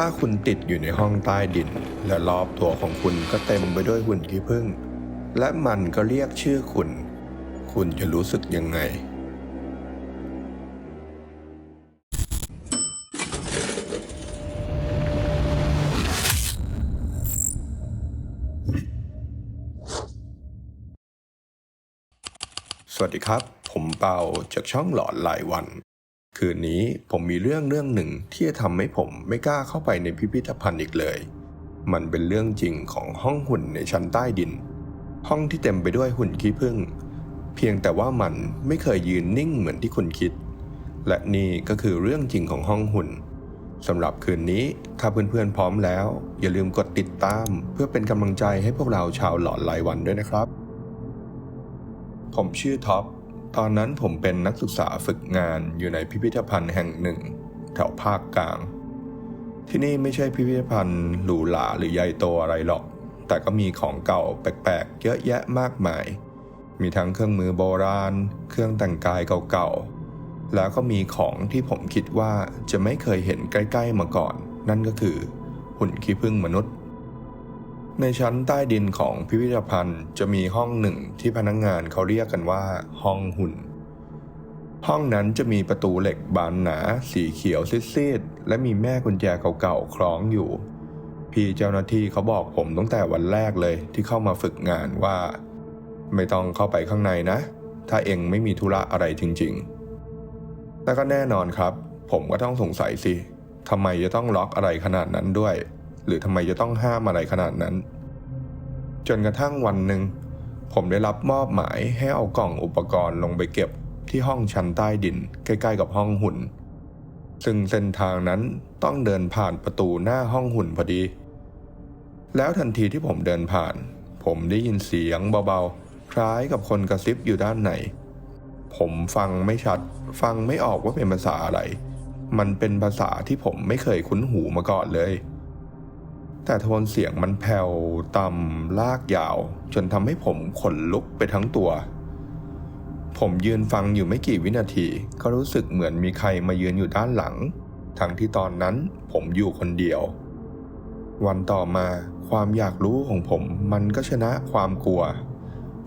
ถ้าคุณติดอยู่ในห้องใต้ดิน และรอบตัวของคุณก็เต็มไปด้วยหุ่นขี้ผึ้งและมันก็เรียกชื่อคุณ คุณจะรู้สึกยังไง สวัสดีครับ ผมเปาจากช่องหลอนหลายวัน คืนนี้ผมมีเรื่องเรื่องหนึ่งที่จะทำให้ผมไม่กล้าเข้าไปในพิพิธภัณฑ์อีกเลย มันเป็นเรื่องจริงของห้องหุ่นในชั้นใต้ดิน ห้องที่เต็มไปด้วยหุ่นขี้ผึ้งเพียงแต่ว่ามันไม่เคยยืนนิ่งเหมือนที่คุณคิด และนี่ก็คือเรื่องจริงของห้องหุ่นสำหรับคืนนี้ถ้าเพื่อนๆพร้อมแล้ว อย่าลืมกดติดตาม เพื่อเป็นกำลังใจให้พวกเราชาวหลอนรายวันด้วยนะครับ ผมชื่อท็อป ตอนนั้นผมเป็นนักศึกษาฝึกงานอยู่ในพิพิธภัณฑ์แห่งหนึ่ง แถวภาคกลาง ที่นี่ไม่ใช่พิพิธภัณฑ์หรูหราหรือใหญ่โตอะไรหรอก แต่ก็มีของเก่าแปลกๆ เยอะแยะมากมาย มีทั้งเครื่องมือโบราณ เครื่องแต่งกายเก่าๆ แล้วก็มีของที่ผมคิดว่าจะไม่เคยเห็นใกล้ๆมาก่อน นั่นก็คือหุ่นขี้ผึ้งมนุษย์ ในชั้นใต้ดินของพิพิธภัณฑ์จะมีห้องหนึ่งที่พนักงงานเขาเรียกกันว่า ห้องหุ่น ห้องนั้นจะมีประตูเหล็กบานหนา สีเขียวซีดๆและมีแม่กุญแจเก่าๆคล้องอยู่ พี่เจ้าหน้าที่เขาบอกผมตั้งแต่วันแรกเลยที่เข้ามาฝึกงานว่า ไม่ต้องเข้าไปข้างในนะ ถ้าเองไม่มีธุระอะไรจริงๆแต่ก็แน่นอนครับ ผมก็ต้องสงสัยสิทำไมจะต้องล็อกอะไรขนาดนั้นด้วย หรือทำไมจะต้องห้ามอะไรขนาดนั้น จนกระทั่งวันหนึ่ง ผมได้รับมอบหมายให้เอากล่องอุปกรณ์ลงไปเก็บที่ห้องชั้นใต้ดิน ใกล้ๆกับห้องหุ่น ซึ่งเส้นทางนั้นต้องเดินผ่านประตูหน้าห้องหุ่นพอดี แล้วทันทีที่ผมเดินผ่าน ผมได้ยินเสียงเบาๆ คล้ายกับคนกระซิบอยู่ด้านในผมฟังไม่ชัด ฟังไม่ออกว่าเป็นภาษาอะไร มันเป็นภาษาที่ผมไม่เคยคุ้นหูมาก่อนเลย แต่โทนเสียงมันแผ่วต่ำลากยาว จนทำให้ผมขนลุกไปทั้งตัว ผมยืนฟังอยู่ไม่กี่วินาที ก็รู้สึกเหมือนมีใครมายืนอยู่ด้านหลัง ทั้งที่ตอนนั้นผมอยู่คนเดียว วันต่อมาความอยากรู้ของผมมันก็ชนะความกลัว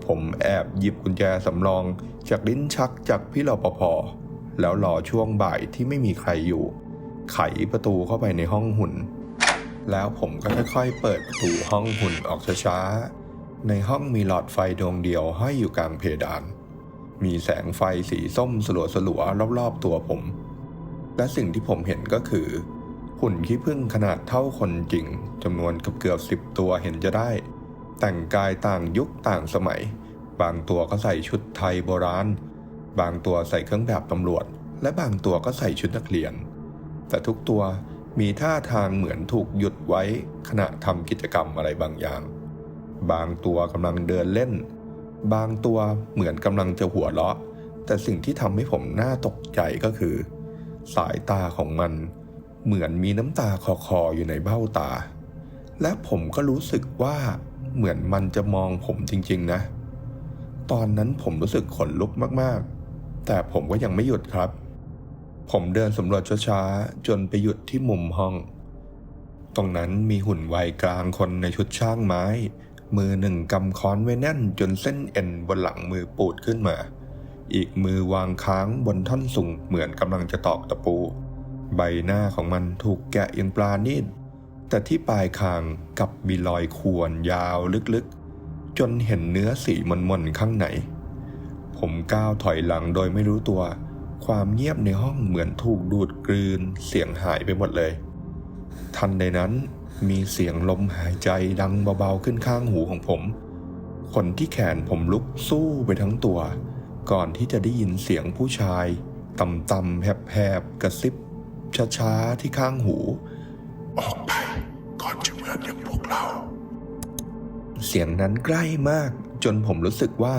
ผมแอบหยิบกุญแจสำรองจากลิ้นชักจากพี่รปภแล้วรอช่วงบ่ายที่ไม่มีใครอยู่ ไขประตูเข้าไปในห้องหุ่น แล้วผมก็ค่อยๆ เปิดประตูห้องหุ่นออกช้าๆ ในห้องมีหลอดไฟดวงเดียวห้อยอยู่กลางเพดาน มีแสงไฟสีส้มสลัวๆรอบๆตัวผม และสิ่งที่ผมเห็นก็คือ หุ่นขี้ผึ้งขนาดเท่าคนจริงจำนวนเกือบๆสิบตัวเห็นจะได้ แต่งกายต่างยุคต่างสมัย บางตัวก็ใส่ชุดไทยโบราณ บางตัวใส่เครื่องแบบตำรวจ และบางตัวก็ใส่ชุดนักเรียน แต่ทุกตัว มีท่าทางเหมือนถูกหยุดไว้ขณะทำกิจกรรมอะไรบางอย่าง บางตัวกำลังเดินเล่น บางตัวเหมือนกำลังจะหัวเราะ แต่สิ่งที่ทำให้ผมน่าตกใจก็คือ สายตาของมัน เหมือนมีน้ำตาคลอๆอยู่ในเบ้าตา และผมก็รู้สึกว่าเหมือนมันจะมองผมจริงๆนะ ตอนนั้นผมรู้สึกขนลุกมากๆ แต่ผมก็ยังไม่หยุดครับ ผมเดินสำรวจช้าๆ จนไปหยุดที่มุมห้อง ตรงนั้นมีหุ่นวัยกลางคนในชุดช่างไม้ มือหนึ่งกำค้อนไว้แน่นจนเส้นเอ็นบนหลังมือปูดขึ้นมา อีกมือวางค้างบนท่อนสูงเหมือนกำลังจะตอกตะปู ใบหน้าของมันถูกแกะอย่างปลาณีตแต่ที่ปลายคางกลับมีรอยข่วนยาวลึกๆ จนเห็นเนื้อสีมนๆข้างในผมก้าวถอยหลังโดยไม่รู้ตัว ความเงียบในห้องเหมือนถูกดูดกลืน เสียงหายไปหมดเลย ทันใดนั้นมีเสียงลมหายใจดังเบาๆขึ้นข้างหูของผม คนที่แขนผมลุกสู้ไปทั้งตัว ก่อนที่จะได้ยินเสียงผู้ชายต่ำๆแหบๆกระซิบช้าๆที่ข้างหู ออกไปก่อนจะเหมือนอย่างพวกเรา เสียงนั้นใกล้มากจนผมรู้สึกว่า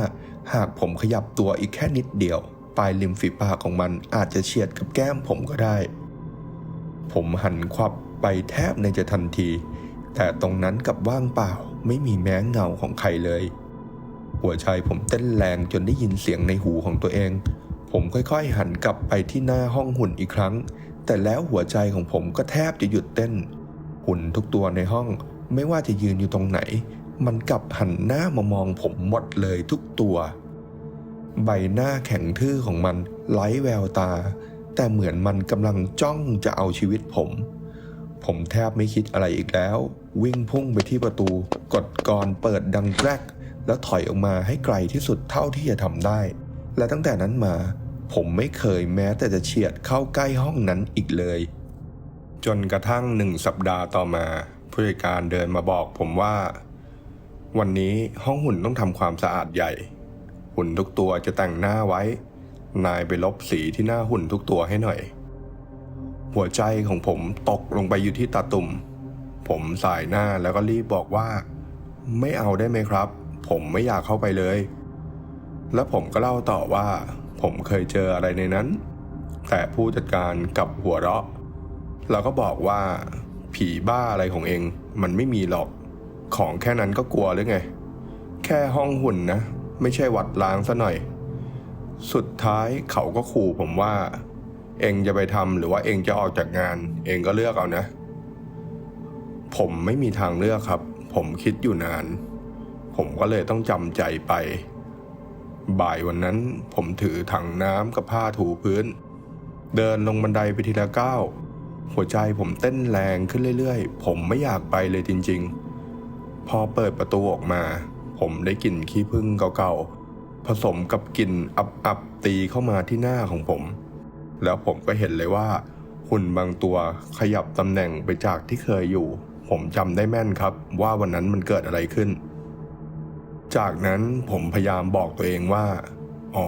หากผมขยับตัวอีกแค่นิดเดียว ปลายริมฝีปากของมันอาจจะเฉียดกับแก้มผมก็ได้ ผมหันควับไปแทบในจะทันที แต่ตรงนั้นกับว่างเปล่าไม่มีแม้เงาของใครเลย หัวใจผมเต้นแรงจนได้ยินเสียงในหูของตัวเอง ผมค่อยๆหันกลับไปที่หน้าห้องหุ่นอีกครั้ง แต่แล้วหัวใจของผมก็แทบจะหยุดเต้น หุ่นทุกตัวในห้องไม่ว่าจะยืนอยู่ตรงไหน มันกลับหันหน้ามามองผมหมดเลยทุกตัว ใบหน้าแข็งทื่อของมันไร้แววตา แต่เหมือนมันกำลังจ้องจะเอาชีวิตผม ผมแทบไม่คิดอะไรอีกแล้ว วิ่งพุ่งไปที่ประตู กดกรเปิดดังแกรก แล้วถอยออกมาให้ไกลที่สุดเท่าที่จะทำได้ และตั้งแต่นั้นมา ผมไม่เคยแม้แต่จะเฉียดเข้าใกล้ห้องนั้นอีกเลย จนกระทั่งหนึ่งสัปดาห์ต่อมาผู้จัดการเดินมาบอกผมว่า วันนี้ห้องหุ่นต้องทำความสะอาดใหญ่ หุ่นทุกตัวจะแต่งหน้าไว้ นายไปลบสีที่หน้าหุ่นทุกตัวให้หน่อย หัวใจของผมตกลงไปอยู่ที่ตาตุ่ม ผมสายหน้าแล้วก็รีบบอกว่า ไม่เอาได้ไหมครับ ผมไม่อยากเข้าไปเลย แล้วผมก็เล่าต่อว่า ผมเคยเจออะไรในนั้น แต่ผู้จัดการกับหัวเราะ แล้วก็บอกว่า ผีบ้าอะไรของเองมันไม่มีหรอก ของแค่นั้นก็กลัวหรือไง แค่ห้องหุ่นนะ ไม่ใช่วัดล้างซะหน่อย สุดท้ายเขาก็ขู่ผมว่า เองจะไปทำหรือว่าเองจะออกจากงาน เองก็เลือกเอานะ ผมไม่มีทางเลือกครับ ผมคิดอยู่นาน ผมก็เลยต้องจำใจไป บ่ายวันนั้นผมถือถังน้ำกับผ้าถูพื้น เดินลงบันไดไปทีละก้าวหัวใจผมเต้นแรงขึ้นเรื่อยๆ ผมไม่อยากไปเลยจริง ๆ พอเปิดประตูออกมา ผมได้กลิ่นขี้ผึ้งเก่าๆ ผสมกับกลิ่นอับๆตีเข้ามาที่หน้าของผม แล้วผมก็เห็นเลยว่า หุ่นบางตัวขยับตำแหน่งไปจากที่เคยอยู่ ผมจำได้แม่นครับว่าวันนั้นมันเกิดอะไรขึ้น จากนั้นผมพยายามบอกตัวเองว่า อ๋อ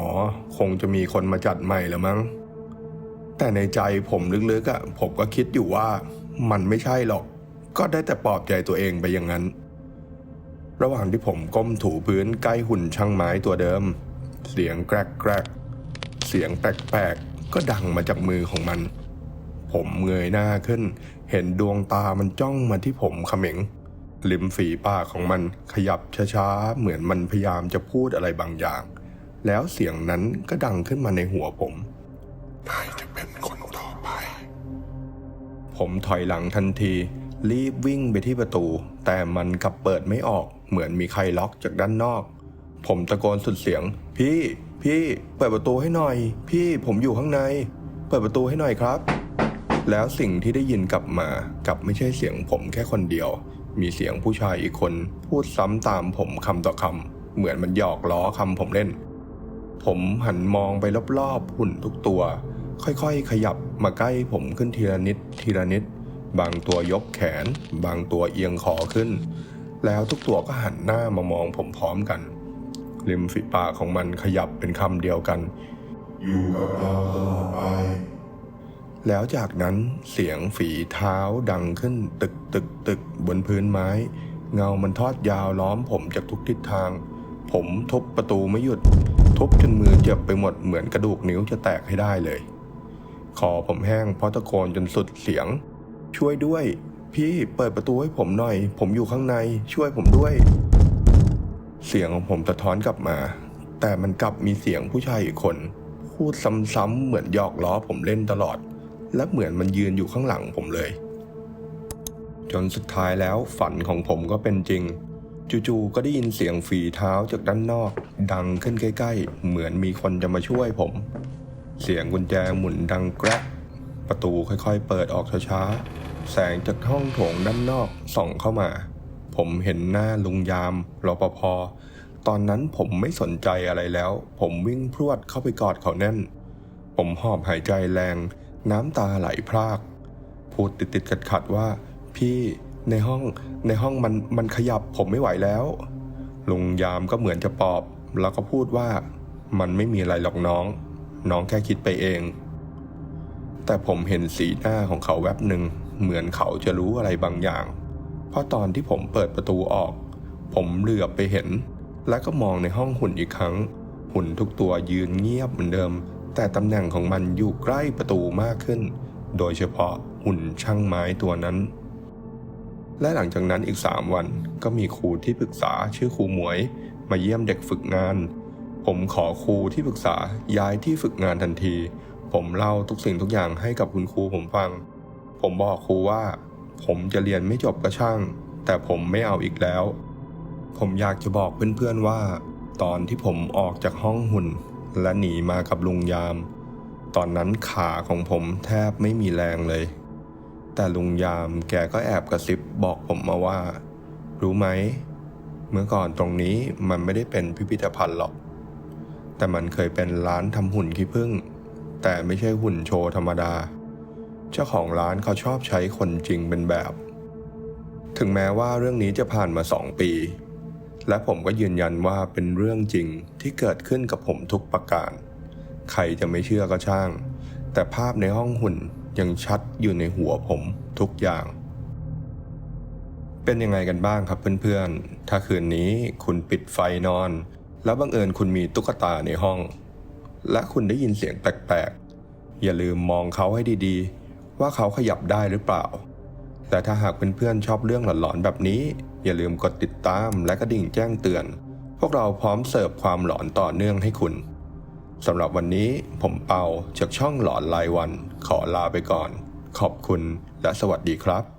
คงจะมีคนมาจัดใหม่แล้วมั้ง แต่ในใจผมลึกๆอะ่ะผมก็คิดอยู่ว่า มันไม่ใช่หรอก ก็ได้แต่ปลอบใจตัวเองไปอย่างนั้น ระหว่างที่ผมก้มถูพื้นใกล้หุ่นช่างไม้ตัวเดิม เสียงแกรกแกรกเสียงแปลกๆก็ดังมาจากมือของมัน ผมเงยหน้าขึ้น เห็นดวงตามันจ้องมาที่ผมเขม็งริมฝีปากของมันขยับช้าๆ เหมือนมันพยายามจะพูดอะไรบางอย่าง แล้วเสียงนั้นก็ดังขึ้นมาในหัวผมนายจะเป็นคนต่อไป ผมถอยหลังทันที รีบวิ่งไปที่ประตู แต่มันกลับเปิดไม่ออก เหมือนมีใครล็อกจากด้านนอก ผมตะโกนสุดเสียง พี่ พี่ เปิดประตูให้หน่อย พี่ผมอยู่ข้างใน เปิดประตูให้หน่อยครับ แล้วสิ่งที่ได้ยินกลับมากลับไม่ใช่เสียงผมแค่คนเดียว มีเสียงผู้ชายอีกคน พูดซ้ำตามผมคำต่อคำเหมือนมันหยอกล้อคำผมเล่น ผมหันมองไปรอบๆหุ่นทุกตัว ค่อยๆ ขยับมาใกล้ผมขึ้นทีละนิดทีละนิด บางตัวยกแขน บางตัวเอียงคอขึ้น แล้วทุกตัวก็หันหน้ามามองผมพร้อมกัน ริมฝีปากของมันขยับเป็นคำเดียวกัน อยู่กับเราตลอดไป แล้วจากนั้นเสียงฝีเท้าดังขึ้นตึกตึกตึกบนพื้นไม้ เงามันทอดยาวล้อมผมจากทุกทิศทาง ผมทุบประตูไม่หยุด ทุบจนมือเจ็บไปหมดเหมือนกระดูกนิ้วจะแตกให้ได้เลยคอผมแห้งเพราะตะโกนจนสุดเสียง ช่วยด้วย พี่เปิดประตูให้ผมหน่อย ผมอยู่ข้างใน ช่วยผมด้วย เสียงของผมสะท้อนกลับมา แต่มันกลับมีเสียงผู้ชายอีกคน พูดซ้ำๆเหมือนหยอกล้อผมเล่นตลอด และเหมือนมันยืนอยู่ข้างหลังผมเลย จนสุดท้ายแล้วฝันของผมก็เป็นจริงจู่ๆก็ได้ยินเสียงฝีเท้าจากด้านนอก ดังขึ้นใกล้ ๆ เหมือนมีคนจะมาช่วยผม เสียงกุญแจหมุนดังแกรกประตูค่อยๆ เปิดออกช้าๆ แสงจากห้องโถงด้านนอกส่องเข้ามา ผมเห็นหน้าลุงยามรปภตอนนั้นผมไม่สนใจอะไรแล้ว ผมวิ่งพรวดเข้าไปกอดเขาแน่น ผมหอบหายใจแรง น้ำตาไหลพราก พูดติดติดขัดขัดว่า พี่ในห้องในห้องมันมันขยับผมไม่ไหวแล้ว ลุงยามก็เหมือนจะปอบ แล้วก็พูดว่า มันไม่มีอะไรหรอกน้อง น้องแค่คิดไปเอง แต่ผมเห็นสีหน้าของเขาแวบหนึ่ง เหมือนเขาจะรู้อะไรบางอย่าง เพราะตอนที่ผมเปิดประตูออก ผมเหลือบไปเห็น และก็มองในห้องหุ่นอีกครั้ง หุ่นทุกตัวยืนเงียบเหมือนเดิม แต่ตำแหน่งของมันอยู่ใกล้ประตูมากขึ้น โดยเฉพาะหุ่นช่างไม้ตัวนั้น และหลังจากนั้นอีกสามวันก็มีครูที่ปรึกษาชื่อครูหมวย มาเยี่ยมเด็กฝึกงาน ผมขอครูที่ปรึกษาย้ายที่ฝึกงานทันที ผมเล่าทุกสิ่งทุกอย่างให้กับคุณครูผมฟัง ผมบอกครูว่า ผมจะเรียนไม่จบก็ช่าง แต่ผมไม่เอาอีกแล้ว ผมอยากจะบอกเพื่อนๆว่า ตอนที่ผมออกจากห้องหุ่น และหนีมากับลุงยาม ตอนนั้นขาของผมแทบไม่มีแรงเลย แต่ลุงยามแกก็แอบกระซิบบอกผมมาว่า รู้ไหม เมื่อก่อนตรงนี้มันไม่ได้เป็นพิพิธภัณฑ์หรอก แต่มันเคยเป็นร้านทำหุ่นขี้ผึ้งแต่ไม่ใช่หุ่นโชว์ธรรมดา เจ้าของร้านเขาชอบใช้คนจริงเป็นแบบ ถึงแม้ว่าเรื่องนี้จะผ่านมาสองปี และผมก็ยืนยันว่าเป็นเรื่องจริงที่เกิดขึ้นกับผมทุกประการ ใครจะไม่เชื่อก็ช่าง แต่ภาพในห้องหุ่นยังชัดอยู่ในหัวผมทุกอย่าง เป็นยังไงกันบ้างครับเพื่อนๆ ถ้าคืนนี้คุณปิดไฟนอน แล้วบังเอิญคุณมีตุ๊กตาในห้อง และคุณได้ยินเสียงแปลกๆ อย่าลืมมองเขาให้ดีๆ ว่าเขาขยับได้หรือเปล่า แต่ถ้าหากเพื่อนๆชอบเรื่องหลอนๆแบบนี้ อย่าลืมกดติดตามและกระดิ่งแจ้งเตือน พวกเราพร้อมเสิร์ฟความหลอนต่อเนื่องให้คุณสำหรับวันนี้ผมเปาจากช่องหลอนรายวัน ขอลาไปก่อน ขอบคุณและสวัสดีครับ